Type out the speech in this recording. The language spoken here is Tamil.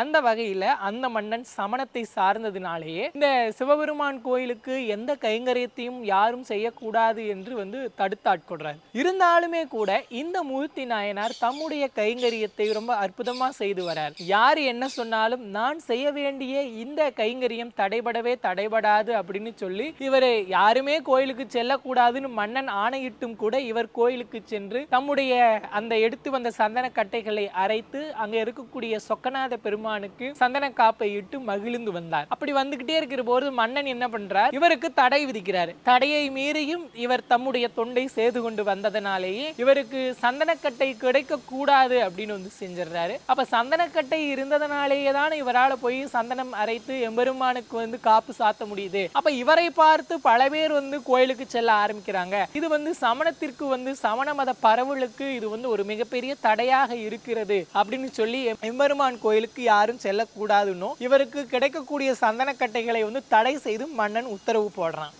அந்த வகையில அந்த மன்னன் சமணத்தை சார்ந்ததினாலேயே இந்த சிவபெருமான் கோயிலுக்கு எந்த கைங்கரியத்தையும் யாரும் செய்யக்கூடாது என்று வந்து தடுத்தாட்கொள்றார். இருந்தாலுமே கூட இந்த மூர்த்தி நாயனார் தம்முடைய கைங்கரியத்தை ரொம்ப அற்புதமாக செய்து வரார். யார் என்ன சொன்னாலும் நான் செய்ய வேண்டிய இந்த கைங்கரியம் தடைபடவே தடைபடாது அப்படின்னு சொல்லி இவர் யாருமே கோயிலுக்கு செல்லக்கூடாதுன்னு மன்னன் ஆணையிட்டும் கூட இவர் கோயிலுக்கு சென்று தம்முடைய அந்த எடுத்து வந்த சந்தன கட்டைகளை அரைத்து அங்க இருக்கக்கூடிய சொக்கநாத பெருமானுக்கு சந்தன காப்பை இட்டு மகிழ்ந்து வந்தார். அப்படி வந்துகிட்டே இருக்கிற போது மன்னன் என்ன பண்றார்? இவருக்கு தடை விதிக்கிறார். தடையை மீறியும் இவர் தம்முடைய தொண்டை செய்து கொண்டு வந்ததனாலேயே இவருக்கு சந்தனக்கட்டை கிடைக்க கூடாது அப்படின்னு வந்து செஞ்சிடுறாரு. அப்ப சந்தனக்கட்டை இருந்ததனாலேயே தான் இவரால் போய் சந்தனம் அரைத்து எம்பெருமானுக்கு வந்து காப்பு சாத்த முடியுது. அப்ப இவரை பார்த்து பல பேர் வந்து கோயிலுக்கு செல்ல ஆரம்பிக்கிறாங்க. இது வந்து சமணத்திற்கு வந்து சமண மத பரவலுக்கு இது வந்து ஒரு மிகப்பெரிய தடையாக இருக்கிறது அப்படின்னு சொல்லி எம்பெருமான் கோயிலுக்கு யாரும் செல்லக்கூடாதுன்னும் இவருக்கு கிடைக்கக்கூடிய சந்தனக்கட்டைகளை வந்து தடை செய்து மன்னன் உத்தரவு போடுறான்.